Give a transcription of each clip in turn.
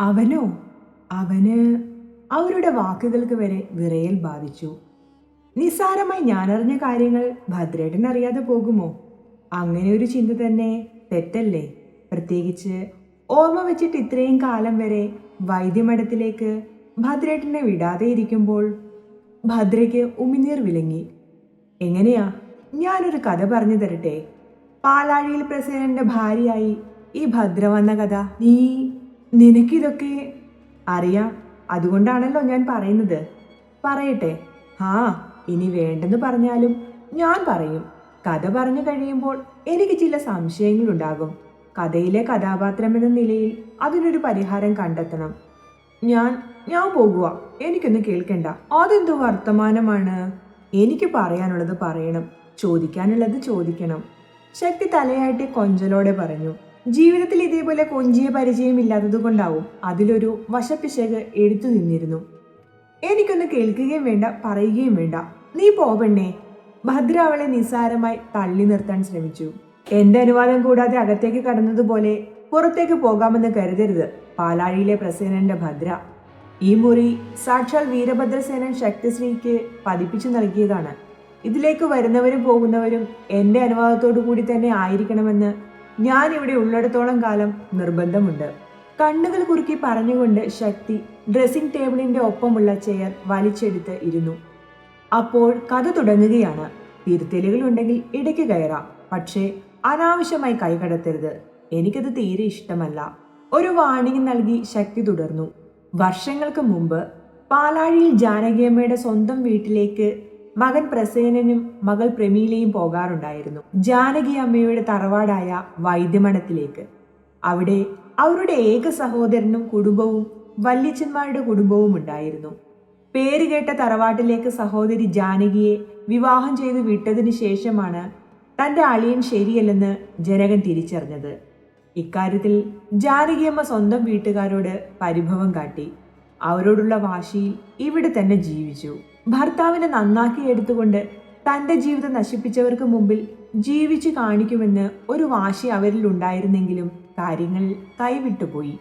അവനോ? അവന് അവരുടെ വാക്കുകൾക്ക് വരെ വിറയൽ ബാധിച്ചു. നിസ്സാരമായി ഞാനറിഞ്ഞ കാര്യങ്ങൾ ഭദ്രേട്ടൻ അറിയാതെ പോകുമോ? അങ്ങനെ ഒരു ചിന്ത തന്നെ തെറ്റല്ലേ? പ്രത്യേകിച്ച് ഓർമ്മ വെച്ചിട്ട് ഇത്രയും കാലം വരെ വൈദ്യമഠത്തിലേക്ക് ഭദ്രേട്ടനെ വിടാതെ ഇരിക്കുമ്പോൾ ഭദ്രയ്ക്ക് ഉമിനീർ വിലങ്ങി. എങ്ങനെയാ? ഞാനൊരു കഥ പറഞ്ഞു തരട്ടെ? പാലാഴിയിൽ പ്രസിഡന്റിന്റെ ഭാര്യയായി ഈ ഭദ്ര വന്ന കഥ. നീ നിനക്കിതൊക്കെ അറിയാം. അതുകൊണ്ടാണല്ലോ ഞാൻ പറയുന്നത്. പറയട്ടെ. ആ ഇനി വേണ്ടെന്ന് പറഞ്ഞാലും ഞാൻ പറയും. കഥ പറഞ്ഞു കഴിയുമ്പോൾ എനിക്ക് ചില സംശയങ്ങളുണ്ടാകും. കഥയിലെ കഥാപാത്രം എന്ന നിലയിൽ അതിനൊരു പരിഹാരം കണ്ടെത്തണം. ഞാൻ ഞാൻ പോകുക എനിക്കൊന്ന് കേൾക്കണ്ട. അതെന്തോ വർത്തമാനമാണ്. എനിക്ക് പറയാനുള്ളത് പറയണം. ചോദിക്കാനുള്ളത് ചോദിക്കണം. ശക്തി തലയാട്ടി കൊഞ്ചലോടെ പറഞ്ഞു. ജീവിതത്തിൽ ഇതേപോലെ കൊഞ്ചിയ പരിചയമില്ലാത്തത് കൊണ്ടാവും അതിലൊരു വശപ്പിശക് എടുത്തു നിന്നിരുന്നു. എനിക്കൊന്ന് കേൾക്കുകയും വേണ്ട പറയുകയും വേണ്ട. നീ പോവണ്ണേ ഭദ്ര അവളെ നിസ്സാരമായി തള്ളി നിർത്താൻ ശ്രമിച്ചു. എന്റെ അനുവാദം കൂടാതെ അകത്തേക്ക് കടന്നതുപോലെ പുറത്തേക്ക് പോകാമെന്ന് കരുതരുത് പാലാഴിയിലെ പ്രസേനന്റെ ഭദ്ര. ഈ മുറി സാക്ഷാൽ വീരഭദ്രസേനൻ ശക്തിശ്രീക്ക് പതിപ്പിച്ചു നൽകിയതാണ്. ഇതിലേക്ക് വരുന്നവരും പോകുന്നവരും എന്റെ അനുവാദത്തോടു കൂടി തന്നെ ആയിരിക്കണമെന്ന് ഞാൻ ഇവിടെ ഉള്ളിടത്തോളം കാലം നിർബന്ധമുണ്ട്. കണ്ണുകൾ കുറുക്കി പറഞ്ഞുകൊണ്ട് ശക്തി ഡ്രസ്സിംഗ് ടേബിളിന്റെ ഒപ്പമുള്ള ചെയർ വലിച്ചെടുത്ത് ഇരുന്നു. അപ്പോൾ കഥ തുടങ്ങുകയാണ്. തിരുത്തലുകൾ ഉണ്ടെങ്കിൽ ഇടയ്ക്ക് കയറാം. പക്ഷേ അനാവശ്യമായി കൈകടത്തരുത് എനിക്കത് തീരെ ഇഷ്ടമല്ല. ഒരു വാണിംഗ് നൽകി ശക്തി തുടർന്നു. വർഷങ്ങൾക്ക് മുമ്പ് പാലാഴിയിൽ ജാനകിയമ്മയുടെ സ്വന്തം വീട്ടിലേക്ക് മകൻ പ്രസേനനും മകൾ പ്രമീലയും പോകാറുണ്ടായിരുന്നു. ജാനകി അമ്മയുടെ തറവാടായ വൈദ്യമണത്തിലേക്ക് അവിടെ അവരുടെ ഏക സഹോദരനും കുടുംബവും വല്യച്ചന്മാരുടെ കുടുംബവും ഉണ്ടായിരുന്നു. പേരുകേട്ട തറവാട്ടിലേക്ക് സഹോദരി ജാനകിയെ വിവാഹം ചെയ്ത് വിട്ടതിനു ശേഷമാണ് തന്റെ അളിയൻ ശരിയല്ലെന്ന് ജനകൻ തിരിച്ചറിഞ്ഞത്. ഇക്കാര്യത്തിൽ ജാനകിയമ്മ സ്വന്തം വീട്ടുകാരോട് പരിഭവം കാട്ടി. അവരോടുള്ള വാശിയിൽ ഇവിടെ തന്നെ ജീവിച്ചു. ഭർത്താവിനെ നന്നാക്കി എടുത്തുകൊണ്ട് തന്റെ ജീവിതം നശിപ്പിച്ചവർക്ക് മുമ്പിൽ ജീവിച്ചു കാണിക്കുമെന്ന് ഒരു വാശി അവരിൽ ഉണ്ടായിരുന്നെങ്കിലും കാര്യങ്ങൾ കൈവിട്ടുപോയി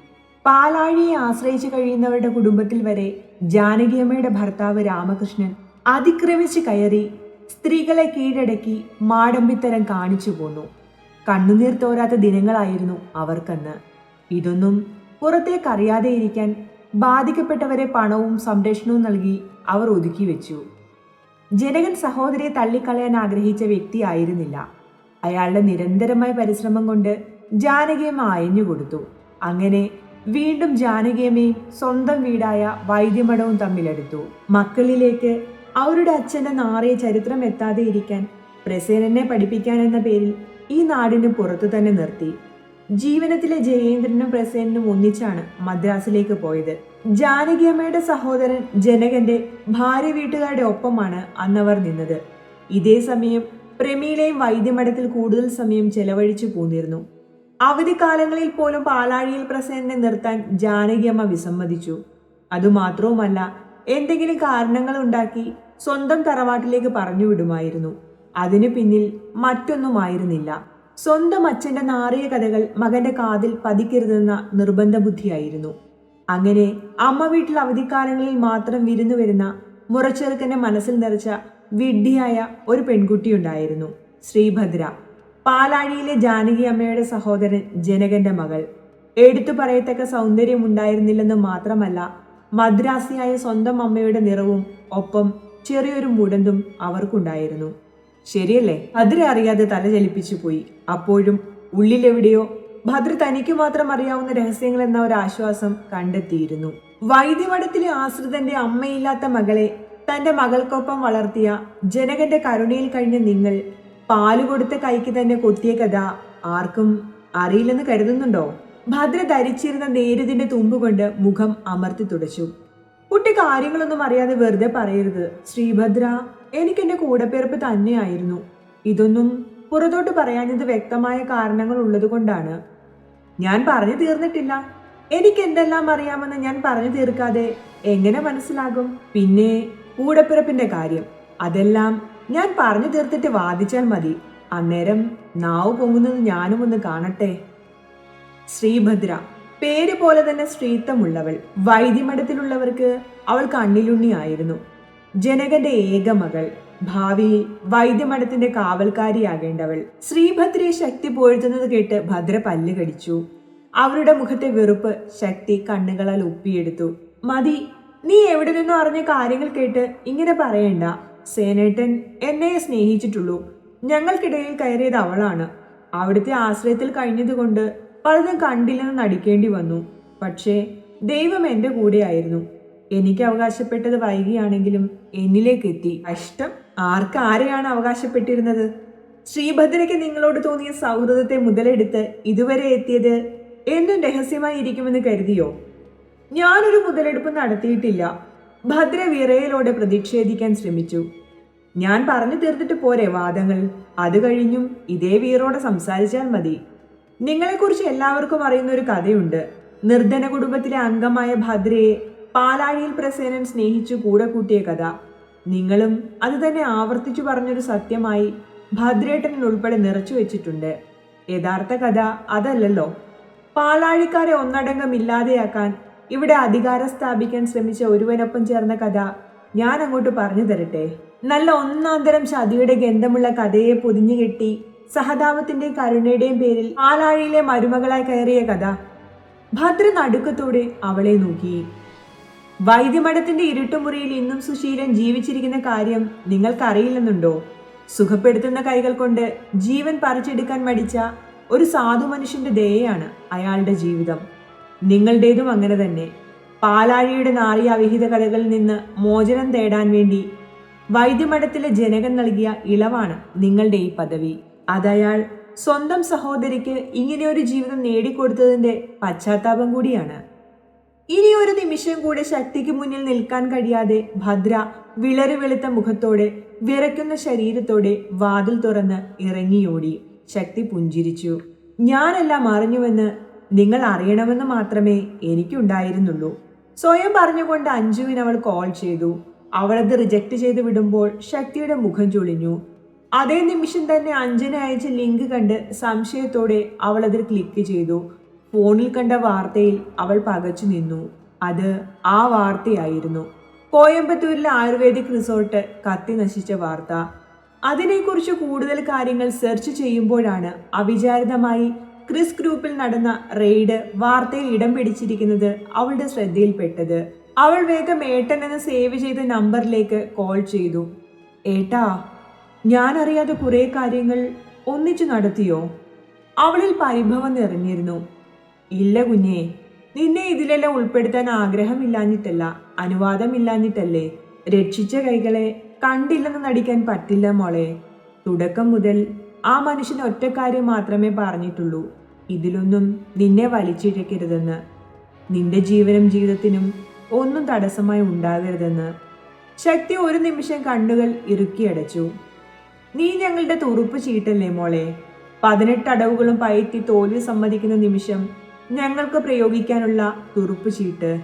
പാലാഴിയെ ആശ്രയിച്ച് കഴിയുന്നവരുടെ കുടുംബത്തിൽ വരെ ജാനകിയമ്മയുടെ ഭർത്താവ് രാമകൃഷ്ണൻ അതിക്രമിച്ച് കയറി സ്ത്രീകളെ കീഴടക്കി മാടമ്പിത്തരം കാണിച്ചു പോന്നു. കണ്ണുനീർ തോരാത്ത ദിനങ്ങളായിരുന്നു അവർക്കന്ന്. ഇതൊന്നും പുറത്തേക്കറിയാതെ ഇരിക്കാൻ ബാധിക്കപ്പെട്ടവരെ പണവും സംരക്ഷണവും നൽകി അവർ ഒതുക്കി വെച്ചു. ജനകൻ സഹോദരിയെ തള്ളിക്കളയാൻ ആഗ്രഹിച്ച വ്യക്തിയായിരുന്നില്ല അയാളുടെ നിരന്തരമായ പരിശ്രമം കൊണ്ട് ജാനകിയമ്മ അയഞ്ഞു കൊടുത്തു. അങ്ങനെ വീണ്ടും ജാനകിയമ്മയും സ്വന്തം വീടായ വൈദ്യമഠവും തമ്മിലെടുത്തു. മക്കളിലേക്ക് അവരുടെ അച്ഛന്റെ നാറിയ ചരിത്രം എത്താതെ ഇരിക്കാൻ പ്രസേനനെ പഠിപ്പിക്കാൻ എന്ന പേരിൽ ഈ നാടിന് പുറത്തു തന്നെ നിർത്തി. ജീവനത്തിലെ ജയേന്ദ്രനും പ്രസേനും ഒന്നിച്ചാണ് മദ്രാസിലേക്ക് പോയത്. ജാനകിയമ്മയുടെ സഹോദരൻ ജനകന്റെ ഭാര്യ വീട്ടുകാരുടെ ഒപ്പമാണ് അന്നവർ നിന്നത്. ഇതേ സമയം പ്രമീളയും വൈദ്യമഠത്തിൽ കൂടുതൽ സമയം ചെലവഴിച്ചു പോന്നിരുന്നു. അവധിക്കാലങ്ങളിൽ പോലും പാലാഴിയിൽ പ്രസേനെ നിർത്താൻ ജാനകിയമ്മ വിസമ്മതിച്ചു. അതുമാത്രവുമല്ല എന്തെങ്കിലും കാരണങ്ങൾ ഉണ്ടാക്കി സ്വന്തം തറവാട്ടിലേക്ക് പറഞ്ഞു വിടുമായിരുന്നു. അതിനു പിന്നിൽ മറ്റൊന്നുമായിരുന്നില്ല. സ്വന്തം അച്ഛന്റെ നാറിയ കഥകൾ മകന്റെ കാതിൽ പതിക്കരുതെന്ന നിർബന്ധ ബുദ്ധിയായിരുന്നു. അങ്ങനെ അമ്മ വീട്ടിൽ അവധിക്കാലങ്ങളിൽ മാത്രം വിരുന്നു വരുന്ന മുറച്ചെറുക്കന്റെ മനസ്സിൽ നിറച്ച വിഡ്ഢിയായ ഒരു പെൺകുട്ടിയുണ്ടായിരുന്നു ശ്രീഭദ്ര. പാലാഴിയിലെ ജാനകി അമ്മയുടെ സഹോദരൻ ജനകന്റെ മകൾ. എടുത്തു പറയത്തക്ക സൗന്ദര്യം ഉണ്ടായിരുന്നില്ലെന്ന് മാത്രമല്ല മദ്രാസിയായ സ്വന്തം അമ്മയുടെ നിറവും ഒപ്പം ചെറിയൊരു മുടന്തും അവർക്കുണ്ടായിരുന്നു. ശരിയല്ലേ? ഭദ്ര അറിയാതെ തല ചലിപ്പിച്ചു പോയി. അപ്പോഴും ഉള്ളിലെവിടെയോ ഭദ്ര തനിക്ക് മാത്രം അറിയാവുന്ന രഹസ്യങ്ങൾ എന്ന ഒരു ആശ്വാസം കണ്ടെത്തിയിരുന്നു. വൈദ്യമഠത്തിലെ ആശ്രിതന്റെ അമ്മയില്ലാത്ത മകളെ തന്റെ മകൾക്കൊപ്പം വളർത്തിയ ജനകന്റെ കരുണയിൽ കഴിഞ്ഞ നിങ്ങൾ പാൽ കൊടുത്ത കൈക്ക് തന്നെ കൊത്തിയ കഥ ആർക്കും അറിയില്ലെന്ന് കരുതുന്നുണ്ടോ? ഭദ്ര ധരിച്ചിരുന്ന നേരിതിന്റെ തുമ്പുകൊണ്ട് മുഖം അമർത്തി തുടച്ചു. കുട്ടി കാര്യങ്ങളൊന്നും അറിയാതെ വെറുതെ പറയരുത്. ശ്രീഭദ്ര എനിക്ക് എന്റെ കൂടപ്പിറപ്പ് തന്നെയായിരുന്നു. ഇതൊന്നും പുറത്തോട്ട് പറയാഞ്ഞത് വ്യക്തമായ കാരണങ്ങൾ ഉള്ളതുകൊണ്ടാണ് ഞാൻ പറഞ്ഞു തീർന്നിട്ടില്ല. എനിക്ക് എന്തെല്ലാം അറിയാമെന്ന് ഞാൻ പറഞ്ഞു തീർക്കാതെ എങ്ങനെ മനസ്സിലാകും? പിന്നെ കൂടപ്പിറപ്പിന്റെ കാര്യം. അതെല്ലാം ഞാൻ പറഞ്ഞു തീർത്തിട്ട് വാദിച്ചാൽ മതി. അന്നേരം നാവ് പൊങ്ങുന്നത് ഞാനും ഒന്ന് കാണട്ടെ. ശ്രീഭദ്ര. പേര് പോലെ തന്നെ സ്ത്രീത്വമുള്ളവൾ വൈദ്യമഠത്തിലുള്ളവർക്ക് അവൾ കണ്ണിലുണ്ണിയായിരുന്നു. ജനകന്റെ ഏകമകൾ ഭാവിയിൽ വൈദ്യമഠത്തിന്റെ കാവൽക്കാരിയാകേണ്ടവൾ. ശ്രീഭദ്രയെ ശക്തി പോഴ്ത്തുന്നത് കേട്ട് ഭദ്ര പല്ല് കടിച്ചു. അവരുടെ മുഖത്തെ വെറുപ്പ് ശക്തി കണ്ണുകളാൽ ഒപ്പിയെടുത്തു മതി നീ എവിടെ നിന്നും അറിഞ്ഞ കാര്യങ്ങൾ കേട്ട് ഇങ്ങനെ പറയണ്ട. സേനേട്ടൻ എന്നെ സ്നേഹിച്ചിട്ടുള്ളൂ. ഞങ്ങൾക്കിടയിൽ കയറിയത് അവളാണ്. അവിടുത്തെ ആശ്രയത്തിൽ കഴിഞ്ഞതുകൊണ്ട് പലതും കണ്ടില്ലെന്ന് നടിക്കേണ്ടി വന്നു. പക്ഷേ ദൈവം എന്റെ കൂടെയായിരുന്നു. എനിക്ക് അവകാശപ്പെട്ടത് വൈകിയാണെങ്കിലും എന്നിലേക്ക് എത്തി. കഷ്ടം. ആർക്ക് ആരെയാണ് അവകാശപ്പെട്ടിരുന്നത്? ശ്രീഭദ്രയ്ക്ക് നിങ്ങളോട് തോന്നിയ സൗഹൃദത്തെ മുതലെടുത്ത് ഇതുവരെ എത്തിയത് എന്തും രഹസ്യമായി ഇരിക്കുമെന്ന് കരുതിയോ? ഞാനൊരു മുതലെടുപ്പ് നടത്തിയിട്ടില്ല. ഭദ്ര വിറയലോടെ പ്രതിഷേധിക്കാൻ ശ്രമിച്ചു. ഞാൻ പറഞ്ഞു തീർത്തിട്ട് പോരെ വാദങ്ങൾ. അത് കഴിഞ്ഞും ഇതേ വീറോടെ സംസാരിച്ചാൽ മതി. നിങ്ങളെക്കുറിച്ച് എല്ലാവർക്കും അറിയുന്ന ഒരു കഥയുണ്ട്. നിർധന കുടുംബത്തിലെ അംഗമായ ഭദ്രയെ പാലാഴിയിൽ പ്രസേനൻ സ്നേഹിച്ചു കൂടെ കൂട്ടിയ കഥ. നിങ്ങളും അത് തന്നെ ആവർത്തിച്ചു പറഞ്ഞൊരു സത്യമായി ഭദ്രേട്ടൻ ഉൾപ്പെടെ നിറച്ചു വെച്ചിട്ടുണ്ട്. യഥാർത്ഥ കഥ അതല്ലല്ലോ. പാലാഴിക്കാരെ ഒന്നടങ്കം ഇല്ലാതെയാക്കാൻ ഇവിടെ അധികാരം സ്ഥാപിക്കാൻ ശ്രമിച്ച ഒരുവനൊപ്പം ചേർന്ന കഥ ഞാൻ അങ്ങോട്ട് പറഞ്ഞു തരട്ടെ. നല്ല ഒന്നാന്തരം ചതിയുടെ ഗന്ധമുള്ള കഥയെ പൊതിഞ്ഞു കെട്ടി സഹതാപത്തിന്റെയും കരുണയുടെയും പേരിൽ പാലാഴിയിലെ മരുമകളായി കയറിയ കഥ. ഭദ്ര നടുക്കത്തോടെ അവളെ നോക്കി. വൈദ്യമഠത്തിന്റെ ഇരുട്ടുമുറിയിൽ ഇന്നും സുശീലൻ ജീവിച്ചിരിക്കുന്ന കാര്യം നിങ്ങൾക്കറിയില്ലെന്നുണ്ടോ? സുഖപ്പെടുത്തുന്ന കൈകൾ കൊണ്ട് ജീവൻ പറിച്ചെടുക്കാൻ മടിച്ച ഒരു സാധു മനുഷ്യന്റെ ദയയാണ് അയാളുടെ ജീവിതം. നിങ്ങളുടേതും അങ്ങനെ തന്നെ. പാലാഴിയുടെ നാറിയ അവിഹിത കഥകളിൽ നിന്ന് മോചനം തേടാൻ വേണ്ടി വൈദ്യമഠത്തിലെ ജനകൻ നൽകിയ ഇളവാണ് നിങ്ങളുടെ ഈ പദവി. അതയാൾ സ്വന്തം സഹോദരിക്ക് ഇങ്ങനെയൊരു ജീവിതം നേടിക്കൊടുത്തതിന്റെ പശ്ചാത്താപം കൂടിയാണ്. ഇനി ഒരു നിമിഷം കൂടെ ശക്തിക്ക് മുന്നിൽ നിൽക്കാൻ കഴിയാതെ ഭദ്ര വിളറി വെളുത്ത മുഖത്തോടെ വിറയ്ക്കുന്ന ശരീരത്തോടെ വാതിൽ തുറന്ന് ഇറങ്ങിയോടി. ശക്തി പുഞ്ചിരിച്ചു. ഞാനെല്ലാം അറിഞ്ഞുവെന്ന് നിങ്ങൾ അറിയണമെന്ന് മാത്രമേ എനിക്കുണ്ടായിരുന്നുള്ളൂ. സ്വയം പറഞ്ഞുകൊണ്ട് അഞ്ജുവിന് അവൾ കോൾ ചെയ്തു. അവളത് റിജക്ട് ചെയ്ത് വിടുമ്പോൾ ശക്തിയുടെ മുഖം ചൊളിഞ്ഞു. അതേ നിമിഷം തന്നെ അഞ്ജന അയച്ച ലിങ്ക് കണ്ട് സംശയത്തോടെ അവളതിൽ ക്ലിക്ക് ചെയ്തു. ഫോണിൽ കണ്ട വാർത്തയിൽ അവൾ പകച്ചു നിന്നു. അത് ആ വാർത്തയായിരുന്നു. കോയമ്പത്തൂരിലെ ആയുർവേദിക് റിസോർട്ട് കത്തി നശിച്ച വാർത്ത. അതിനെക്കുറിച്ച് കൂടുതൽ കാര്യങ്ങൾ സെർച്ച് ചെയ്യുമ്പോഴാണ് അവിചാരിതമായി ക്രിസ് ഗ്രൂപ്പിൽ നടന്ന റെയ്ഡ് വാർത്തയിൽ ഇടം പിടിച്ചിരിക്കുന്നത് അവളുടെ ശ്രദ്ധയിൽപ്പെട്ടത്. അവൾ വേഗം ഏട്ടൻ എന്ന് സേവ് ചെയ്ത നമ്പറിലേക്ക് കോൾ ചെയ്തു. ഏട്ടാ ഞാനറിയാതെ കുറെ കാര്യങ്ങൾ ഒന്നിച്ചു നടത്തിയോ? അവളിൽ പരിഭവം നിറഞ്ഞിരുന്നു. ഇല്ല കുഞ്ഞേ നിന്നെ ഇതിലെല്ലാം ഉൾപ്പെടുത്താൻ ആഗ്രഹമില്ലാഞ്ഞിട്ടല്ല അനുവാദമില്ലാഞ്ഞിട്ടല്ലേ? രക്ഷിച്ച കൈകളെ കണ്ടില്ലെന്ന് നടിക്കാൻ പറ്റില്ല മോളെ. തുടക്കം മുതൽ ആ മനുഷ്യൻ ഒറ്റ കാര്യം മാത്രമേ പറഞ്ഞിട്ടുള്ളൂ. ഇതിലൊന്നും നിന്നെ വലിച്ചിഴക്കരുതെന്ന്. നിന്റെ ജീവനും ജീവിതത്തിനും ഒന്നും തടസ്സമായി ഉണ്ടാകരുതെന്ന്. ശക്തി ഒരു നിമിഷം കണ്ണുകൾ ഇറുക്കിയടച്ചു നീ ഞങ്ങളുടെ തുറുപ്പ് ചീട്ടല്ലേ മോളെ? പതിനെട്ട് അടവുകളും പയറ്റി തോൽവി സമ്മതിക്കുന്ന നിമിഷം ഞങ്ങൾക്ക് പ്രയോഗിക്കാനുള്ള തുറുപ്പ് ചീട്ട്.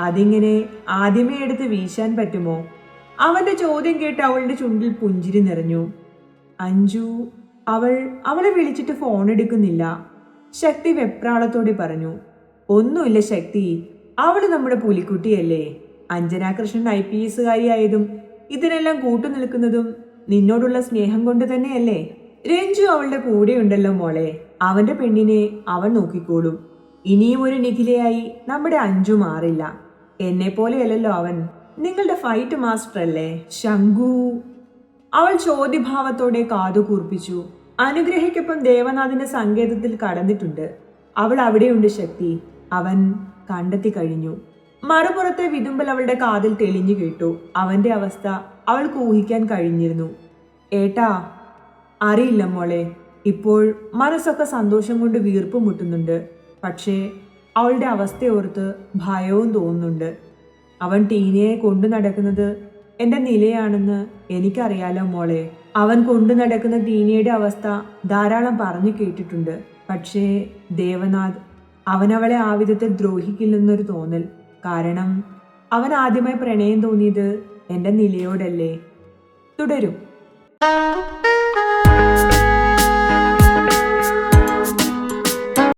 അതിങ്ങനെ ആദ്യമേ എടുത്ത് വീശാൻ പറ്റുമോ? അവന്റെ ചോദ്യം കേട്ട് അവളുടെ ചുണ്ടിൽ പുഞ്ചിരി നിറഞ്ഞു. അഞ്ജു അവൾ അവളെ വിളിച്ചിട്ട് ഫോൺ എടുക്കുന്നില്ല. ശക്തി വെപ്രാളത്തോടെ പറഞ്ഞു ഒന്നുമില്ല ശക്തി അവൾ നമ്മുടെ പുലിക്കുട്ടിയല്ലേ. അഞ്ജന കൃഷ്ണൻ ഐ പി എസുകാരിയായതും ഇതിനെല്ലാം കൂട്ടു നിൽക്കുന്നതും നിന്നോടുള്ള സ്നേഹം കൊണ്ട് തന്നെയല്ലേ. രഞ്ജു അവളുടെ കൂടെയുണ്ടല്ലോ മോളെ. അവന്റെ പെണ്ണിനെ അവൻ നോക്കിക്കോളും. ഇനിയും ഒരു നിഖിലയായി നമ്മുടെ അഞ്ചു മാറില്ല. എന്നെ പോലെയല്ലല്ലോ അവൻ. നിങ്ങളുടെ ഫൈറ്റ് മാസ്റ്റർ അല്ലേ? ശംഖു. അവൾ ചോദ്യഭാവത്തോടെ കാതു കൂർപ്പിച്ചു. അനുഗ്രഹിക്കൊപ്പം ദേവനാഥിന്റെ സങ്കേതത്തിൽ കടന്നിട്ടുണ്ട്. അവൾ അവിടെയുണ്ട് ശക്തി. അവൻ കണ്ടെത്തി കഴിഞ്ഞു. മറുപുറത്തെ വിതുമ്പൽ അവളുടെ കാതിൽ തെളിഞ്ഞു കേട്ടു. അവന്റെ അവസ്ഥ അവൾക്ക് ഊഹിക്കാൻ കഴിഞ്ഞിരുന്നു. ഏട്ടാ അറിയില്ല മോളെ. ഇപ്പോൾ മനസ്സൊക്കെ സന്തോഷം കൊണ്ട് വീർപ്പ് മുട്ടുന്നുണ്ട്. പക്ഷേ അവളുടെ അവസ്ഥയോർത്ത് ഭയവും തോന്നുന്നുണ്ട്. അവൻ ടീനയെ കൊണ്ടു നടക്കുന്നത് എന്റെ നിലയാണെന്ന് എനിക്കറിയാലോ മോളെ. അവൻ കൊണ്ടു നടക്കുന്ന ടീനയുടെ അവസ്ഥ ധാരാളം പറഞ്ഞു കേട്ടിട്ടുണ്ട്. പക്ഷേ ദേവനാഥ് അവനവളെ ആ വിധത്തിൽ ദ്രോഹിക്കില്ലെന്നൊരു തോന്നൽ. കാരണം അവൻ ആദ്യമായി പ്രണയം തോന്നിയത് എന്റെ നിലയോടല്ലേ. തുടരും.